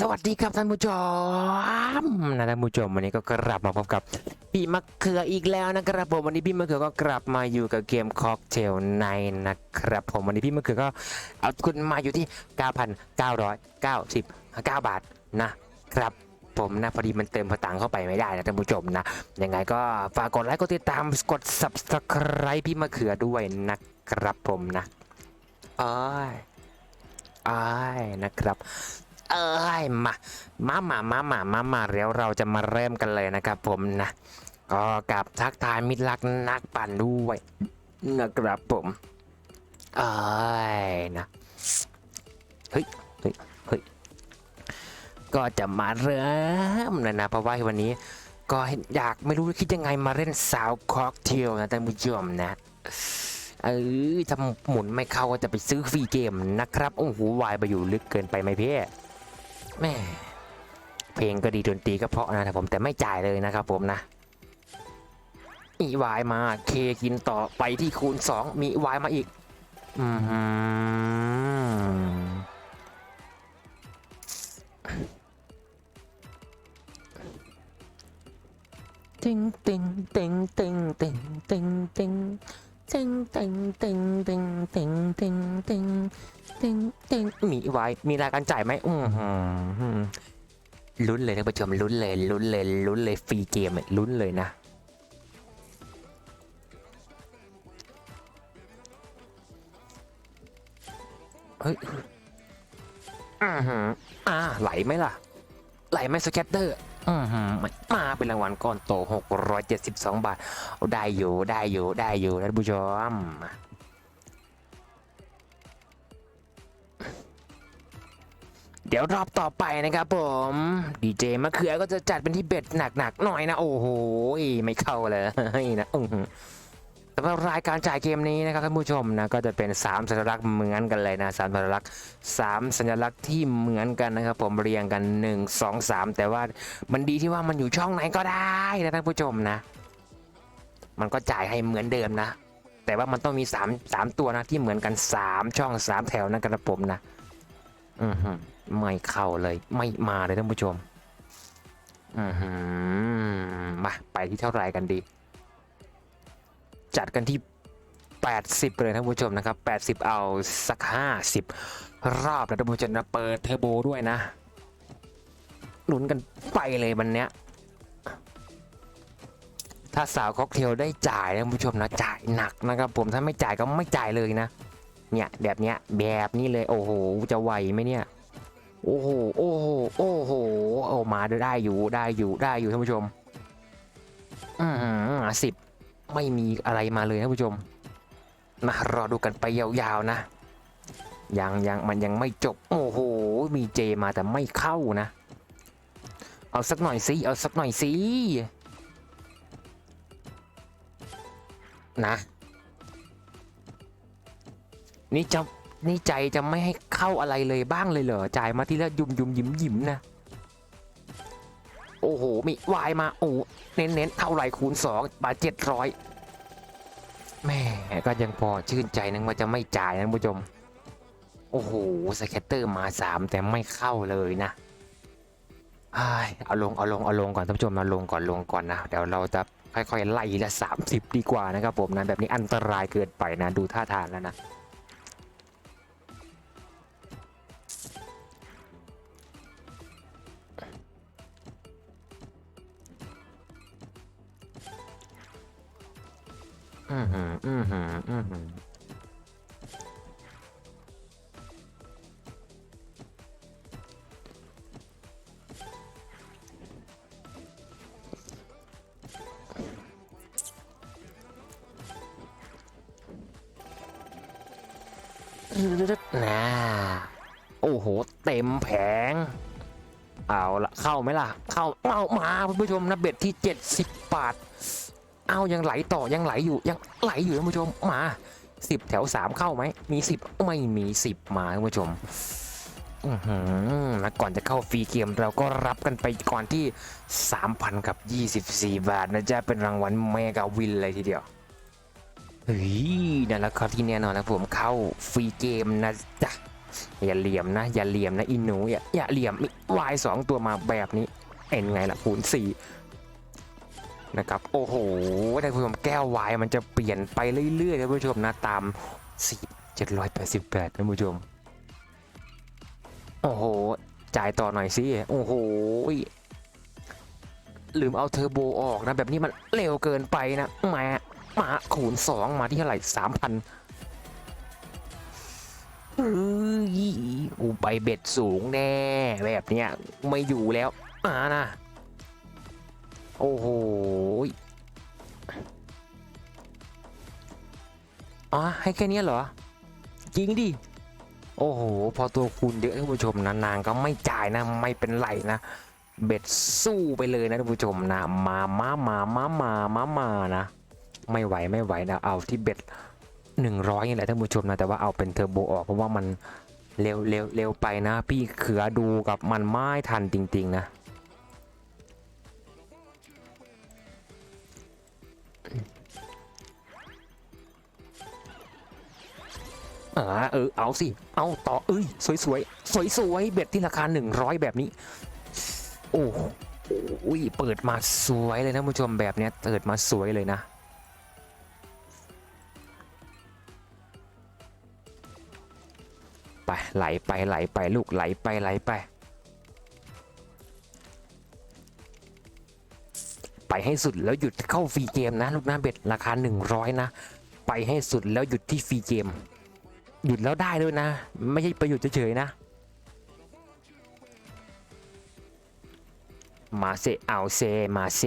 สวัสดีครับท่านผู้ชมนะท่านผู้ชมวันนี้ก็กลับมาพบกับพี่มะเขืออีกแล้วนะครับผมวันนี้พี่มะเขือก็กลับมาอยู่กับเกมค็อกเทลในนะครับผมวันนี้พี่มะเขือก็เอาคุณมาอยู่ที่ 9,999 บาทนะครับผมนะพอดีมันเติมพลังเข้าไปไม่ได้นะท่านผู้ชมนะยังไงก็ฝากกดไลค์กดติดตามกด subscribe พี่มะเขือด้วยนะครับผมนะอ้ายอ้ายนะครับ เอ้ยมา มามามามามามาแล้วเราจะมาเริ่มกันเลยนะครับผมนะ ก็กับทักทายมิตรรักนักปั่นด้วยนะครับผมเอ้ยนะเฮ้ยเฮ้ยเฮ้ยก็จะมาเริ่มเลยนะเพราะว่าวันนี้ ก็อยากไม่รู้คิดยังไงมาเล่นสาวค็อกเทลนะท่านผู้ชมนะเออถ้าหมุนไม่เข้าก็จะไปซื้อฟรีเกมนะครับ โอ้โหวายไปอยู่ลึกเกินไปไหมเพ่ แม่เพลงก็ดีดนตรีก็เพราะนะครับผมแต่ไม่จ่ายเลยนะครับผมนะมีวายมาเคกินต่อไปที่คูณ 2 มีวายมาอีกอือหือติงติงติงติงติงติงติง ติงติงติงติงติงติงติงติงติงมีไว้มีรายการจ่ายไหมอือหือลุ้นเลยท่านผู้ชมลุ้นเลยลุ้นเลยลุ้นเลยฟรีเกมอะลุ้นเลยนะเฮ้ยอือหืออ่าไหลไหมล่ะ ไหลไหมสแกตเตอร์ อือหือมาเป็นรางวัลก้อนโต 672 บาทเอาได้อยู่ได้อยู่ได้อยู่ท่านผู้ชมเดี๋ยวรอบต่อไปนะครับผมดีเจมะเขือก็จะจัดเป็นที่เบ็ดหนักๆหน่อยนะ โอ้โห ไม่เข้าเลยนะ สำหรับรายการจ่ายเกมนี้นะครับท่านผู้ชมนะก็จะเป็น 3 สัญลักษณ์เหมือนกันเลยนะสามสัญลักษณ์สามสัญลักษณ์ที่เหมือนกันนะครับผมเรียงกัน 1 2 3 แต่ว่ามันดีที่ว่ามันอยู่ช่องไหนก็ได้นะท่านผู้ชมนะ มันก็จ่ายให้เหมือนเดิมนะ แต่ว่ามันต้องมี 3 3 ตัวนะที่เหมือนกัน 3 ช่อง 3 แถวนะครับผมนะอือหือไม่เข้าเลยไม่มาเลยท่านผู้ชมอือหือมาไปที่เท่าไหร่กันดี จัดกันที่ 80 เลยท่านผู้ชมนะครับ 80 เอาสัก 50 รอบนะท่านผู้ชมนะเปิดเทอร์โบด้วยนะลุ้นกันไปเลยวันเนี้ยถ้าสาวค็อกเทลได้จ่ายนะท่านผู้ชมนะจ่ายหนักนะครับผมถ้าไม่จ่ายก็ไม่จ่ายเลยนะ เนี่ยแบบเนี้ยแบบนี้เลยโอ้โหจะไหวไหมเนี่ยโอ้โหโอ้โหโอ้โหเอามาได้อยู่ได้อยู่ได้อยู่ท่านผู้ชมอืมสิบ ไม่มีอะไรมาเลยท่านผู้ชมมารอดูกันไปยาวๆนะ ยังยังมันยังไม่จบ โอ้โห มีเจมาแต่ไม่เข้านะ เอาสักหน่อยสิ เอาสักหน่อยสิ นะ นี่จะนี่ใจจะไม่ให้เข้าอะไรเลยบ้างเลยเหรอ จ่ายมาทีละยุ่มยุ่มยิ้มยิ้มนะ โอ้โห มีวายมาโอ้เน้นเน้นๆเท่าไหร่คูณสองบาทเจ็ดร้อยแม่ก็ยังพอชื่นใจนึงว่าจะไม่จ่ายนะผู้ชม โอ้โห สแคตเตอร์มาสามแต่ไม่เข้าเลยนะอ้ายเอาลงเอาลงเอาลงก่อนท่านผู้ชมเอาลงก่อนลงก่อนนะเดี๋ยวเราจะค่อยๆไล่ละสามสิบดีกว่านะครับผมนะแบบนี้อันตรายเกินไปนะดูท่าทางแล้วนะ อือหืออือหืออือหือนะโอ้โห เต็มแผง เอาละเข้าไหมล่ะ เข้าเอามาคุณผู้ชมนะเบ็ดที่ 70 บาท เอายังไหลต่อยังไหลอยู่ยังไหลอยู่ท่านผู้ชมมาสิบแถวสามเข้าไหมมีสิบไม่มีสิบมาท่านผู้ชมแล้วก่อนจะเข้าฟรีเกมเราก็รับกันไปก่อนที่ 3,000 กับ 24 บาทนะจ๊ะ เป็นรางวัลเมกาวินเลยทีเดียวเฮ้ยนั่นแหละครับที่แน่นอนนะผมเข้าฟรีเกมนะจ๊ะ อย่าเหลี่ยมนะ อย่าเหลี่ยมนะอินหนูอย่าอย่าเหลี่ยมวายสองตัวมาแบบนี้ เอ็นไงล่ะคูณสี่ นะครับโอ้โหท่านผู้ชมแก้ววายมันจะเปลี่ยนไปเรื่อยๆท่านผู้ชมนะตามสี่เจ็ดร้อยแปดสิบแปดท่านผู้ชม โอ้โห จ่ายต่อหน่อยสิโอ้โหลืมเอาเทอร์โบออกนะแบบนี้มันเร็วเกินไปนะมามาคูณ2มาที่เท่าไหร่สามพันเฮ้ยกูไปเบ็ดสูงแน่ แบบเนี้ยไม่อยู่แล้วมานะ โอ้โหอ๋อให้แค่นี้เหรอ จริงดิ โอ้โห พอตัวคูณเยอะท่านผู้ชมนะนางก็ไม่จ่ายนะ ไม่เป็นไรนะ เบ็ดสู้ไปเลยนะท่านผู้ชมนะ มามามามามามามานะ ไม่ไหวไม่ไหวนะ เอาที่เบ็ดหนึ่งร้อยนี่แหละท่านผู้ชมนะ แต่ว่าเอาเป็นเทอร์โบออกเพราะว่ามันเร็วเร็วเร็วไปนะ พี่เขือดูกับมันไม่ทันจริง ๆ นะ ออเออเอาสิ เอาต่อเอ้ยสวยสวยสวยสวยเบ็ดที่ราคา 100 แบบนี้ โอ้โหอุ้ยเปิดมาสวยเลยนะผู้ชมแบบเนี้ยเปิดมาสวยเลยนะ ไปไหลไปไหลไปลูกไหลไปไหลไป ไปให้สุดแล้วหยุดเข้าฟรีเกมนะ ลูกน้าเบ็ดราคา 100 นะ ไปให้สุดแล้วหยุดที่ฟรีเกม หยุดแล้วได้ด้วยนะ ไม่ใช่ไปหยุดเฉยๆนะ มาเซเอาเซมาเซ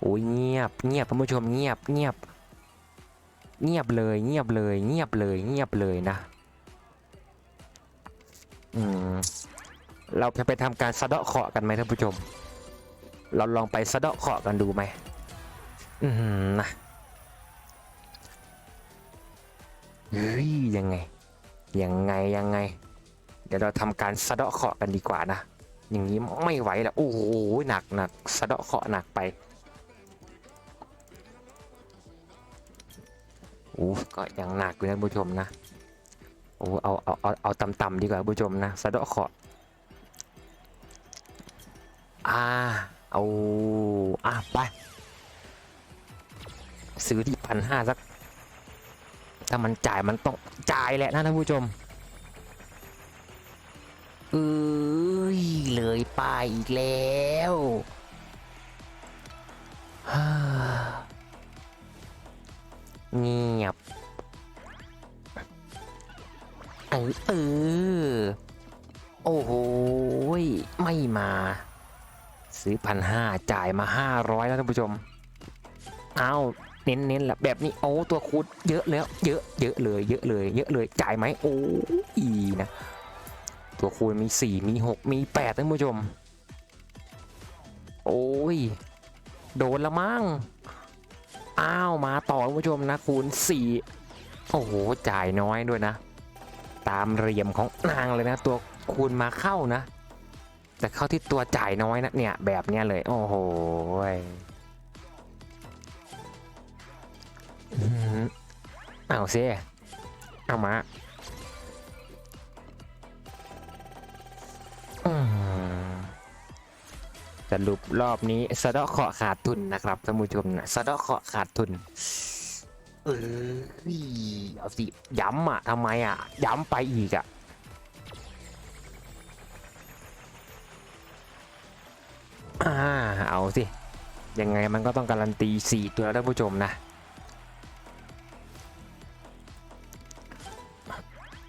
โอ้ยเงียบเงียบท่านผู้ชมเงียบเงียบ เงียบเลยเงียบเลย เงียบเลยเงียบเลยนะอืมเราจะไปทำการสะเดาะเคาะกันไหมท่านผู้ชม เราลองไปสะเดาะเคาะกันดูไหมอืมนะ เฮ้ยยังไง ยังไงยังไง เดี๋ยวเราทำการสะเดาะเคราะห์กันดีกว่านะ อย่างนี้ไม่ไหวแล้วโอ้โหหนักหนักสะเดาะเคราะห์หนักไปโอ้ก็ยังหนักอยู่นะผู้ชมนะโอ้เอาเอาเอาเอาต่ำๆดีกว่าผู้ชมนะสะเดาะเคราะห์อ่าเอาอะไปซื้อที่พันห้าสัก ถ้ามันจ่ายมันต้องจ่ายแหละนะท่านผู้ชมเอ้ยเลยไปอีกแล้วเงียบเออเออโอ้โหไม่มา ซื้อพันห้าจ่ายมาห้าร้อยแล้วท่านผู้ชม เอาเน้นเน้นๆแหละแบบนี้โอ้ตัวคูดเยอะแล้วเยอะเยอะเลย เยอะเลย เยอะเลยจ่ายไหมโอ้ยนะตัวคูณมี 4 มี 6 มี8ท่านผู้ชม โอ้ย โดนละมั้ง อ้าว มาต่อท่านผู้ชมนะ คูณ 4 โอ้โห จ่ายน้อยด้วยนะ ตามเหลี่ยมของนางเลยนะ ตัวคูณมาเข้านะ แต่เข้าที่ตัวจ่ายน้อยนะเนี่ย แบบเนี้ยเลย โอ้โห เอาเซเอามาสรุปรอบนี้สะเดาะเคราะห์ขาดทุนนะครับท่านผู้ชมนะสะเดาะเคราะห์ขาดทุน เออเอาสิย้ำอะทำไมอะ ย้ำไปอีกอะอ่าเอาสิ ยังไงมันก็ต้องการันตี 4 ตัวแล้วท่านผู้ชมนะ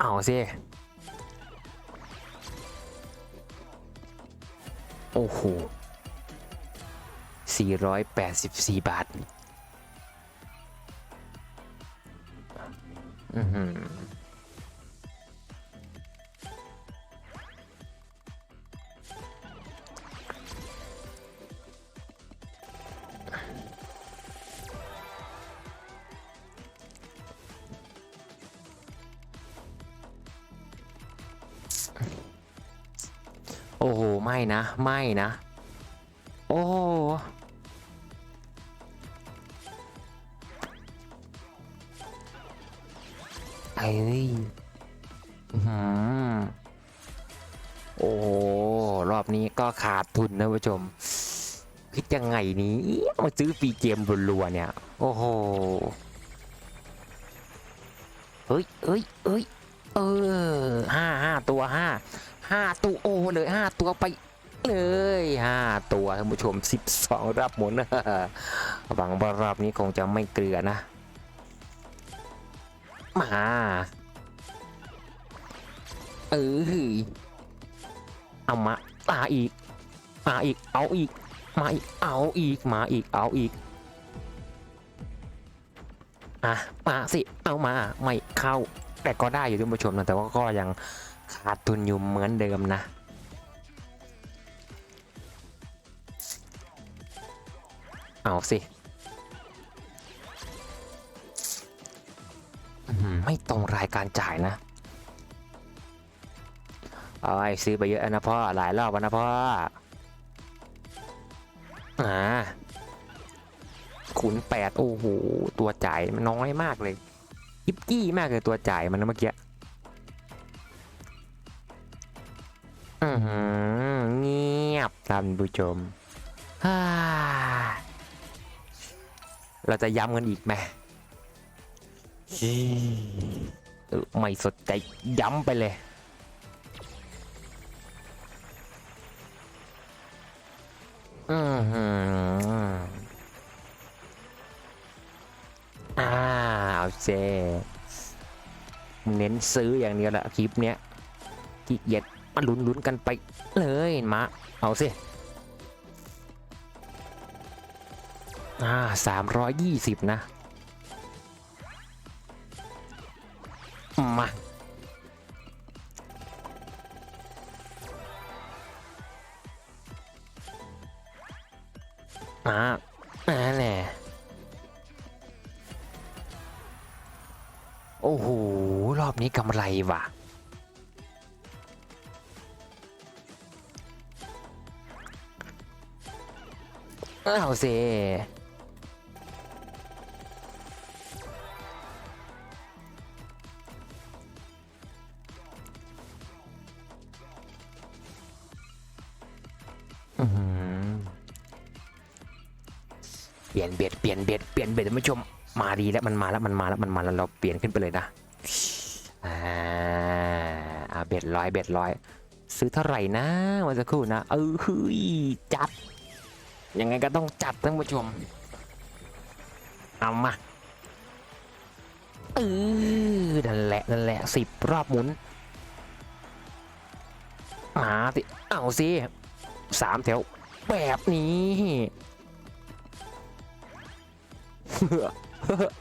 เอาสิโอ้โห484 บาท อือหือ โอ้โห ไม่นะ ไม่นะ โอ้โหเอ้ยอื้อหือโอ้โหรอบนี้ก็ขาดทุนนะผู้ชม คิดยังไงนี้มาซื้อฟรีเกมรัวๆเนี่ย โอ้โห เฮ้ยเฮ้ยเฮ้ยเออห้าห้าตัวห้า ห้าตัวโอเลยห้าตัวไปเลยห้าตัวท่านผู้ชมสิบสองรับหมุนหวังว่ารอบนี้คงจะไม่เกลือนะ มาเออเอามามาอีก มาอีก เอาอีก มาอีก เอาอีก มาอีก เอาอีกอะมาสิ เอามา ไม่เข้า แต่ก็ได้อยู่ท่านผู้ชมนะแต่ว่าก็ยัง ขาดทุนอยู่เหมือนเดิมนะเอาสิอื้อหือไม่ตรงรายการจ่ายนะเอาไอ้ซื้อไปเยอะนะพ่อ หลายรอบแล้วนะพ่อ อ่าขุนแปดโอ้โห ตัวจ่ายมันน้อยมากเลยยิบกี้มากเลยตัวจ่ายมันนะเมื่อกี้ เงียบท่านผู้ชม เราจะย้ำกันอีกไหมไม่สนใจย้ำไปเลย อือหืออ้าวเจเน้นซื้ออย่างเดียวแหละคลิปเนี้ยขี้เกียจ มาลุ้นลุ้นๆกันไปเลยมาเอาสิอ่าสามร้อยยี่สิบนะมาอ่าอ่าแน่โอ้โห รอบนี้กำไรว่ะ เอาสิอื้อหือเปลี่ยนเบ็ดเปลี่ยนเบ็ดเปลี่ยนเบ็ดท่านผู้ชมมาดีแล้วมันมาแล้วมันมาแล้วมันมาแล้วเราเปลี่ยนขึ้นไปเลยนะอ่าเบ็ดร้อยเบ็ดร้อยซื้อเท่าไหร่นะวันสักครู่นะเออฮ้ยจัด ยังไงก็ต้องจัดท่านผู้ชมเอามาเออนั่นแหละนั่นแหละสิบรอบหมุนมาสิเอาสิสามแถวแบบนี้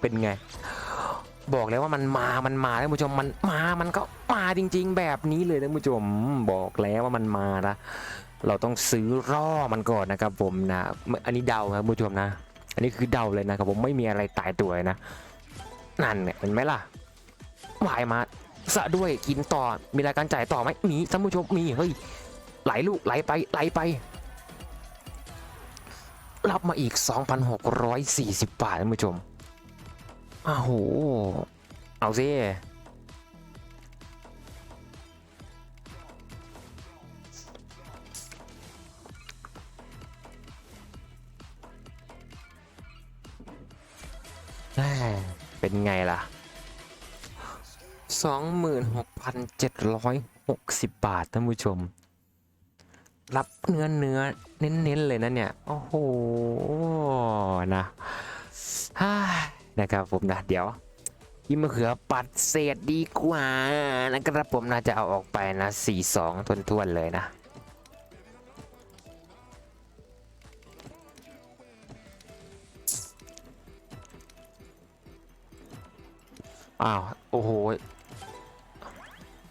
เป็นไง บอกแล้วว่ามันมา มันมาท่านผู้ชม มันมา มันก็มาจริง ๆ แบบนี้เลยท่านผู้ชม บอกแล้วว่ามันมานะ เราต้องซื้อร่อมันก่อนนะครับผมนะ อันนี้เดาครับผู้ชมนะ อันนี้คือเดาเลยนะครับผมไม่มีอะไรตายตัวนะ นั่นเนี่ยเห็นไหมล่ะวายมาสะด้วยกินต่อมีรายการจ่ายต่อไหมมีท่านผู้ชมมีเฮ้ยไหลลูกไหลไปไหลไป รับมาอีก 2,640 บาทท่านผู้ชมอ้าวโหเอาสิ เป็นไงล่ะ 26,760 บาทท่านผู้ชม รับเนื้อเนื้อเน้นๆเลยนะเนี่ย โอ้โห นะฮ่านะครับผมนะ เดี๋ยวยี่มะเขือปัดเศษดีกว่านะครับผมน่าจะเอาออกไปนะ 4-2ทวนๆเลยนะ อ้าว โอ้โห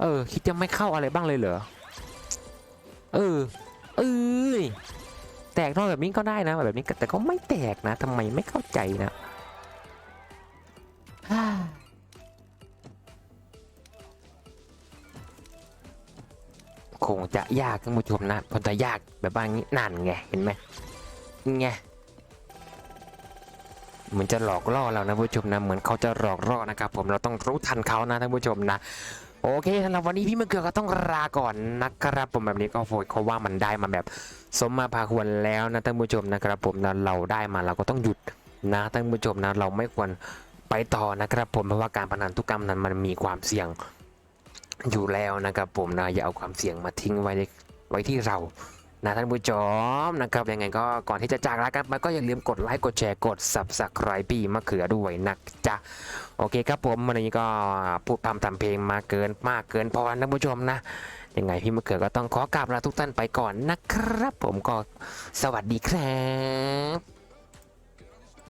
เออ คิดจะไม่เข้าอะไรบ้างเลยเหรอ เออ เอ้ย แตกนอกแบบนี้ก็ได้นะ แบบนี้แต่ก็ไม่แตกนะทำไมไม่เข้าใจนะคงจะยากท่านผู้ชมนะคงจะยากแบบว่างี้นั่นไง เห็นไหมไง เหมือนจะหลอกล่อเรานะผู้ชมนะเหมือนเขาจะหลอกล่อนะครับผมเราต้องรู้ทันเขานะท่านผู้ชมนะโอเคสำหรับวันนี้พี่มะเขือก็ต้องลาก่อนนะครับผมแบบนี้ก็โฟยเขาว่ามันได้มาแบบ สมมาพาควรแล้วนะท่านผู้ชมนะครับผมนะเราได้มาเราก็ต้องหยุดนะท่านผู้ชมนะเราไม่ควรไปต่อนะครับผมเพราะว่าการพนันทุกกรรมนั้นมันมีความเสี่ยงอยู่แล้วนะครับผมนะอย่าเอาความเสี่ยงมาทิ้งไว้ไว้ที่เรา นะท่านผู้ชมนะครับยังไงก็ก่อนที่จะจากลากันไปก็อย่าลืมกดไลค์กดแชร์กดซับสไครป์ปีมะเขือด้วยนะจ๊ะโอเคครับผมวันนี้ก็พูดพำทำเพลงมาเกินมากเกินพอท่านผู้ชมนะยังไงพี่มะเขือก็ต้องขอกราบลาทุกท่านไปก่อนนะครับ ผมก็สวัสดีครับ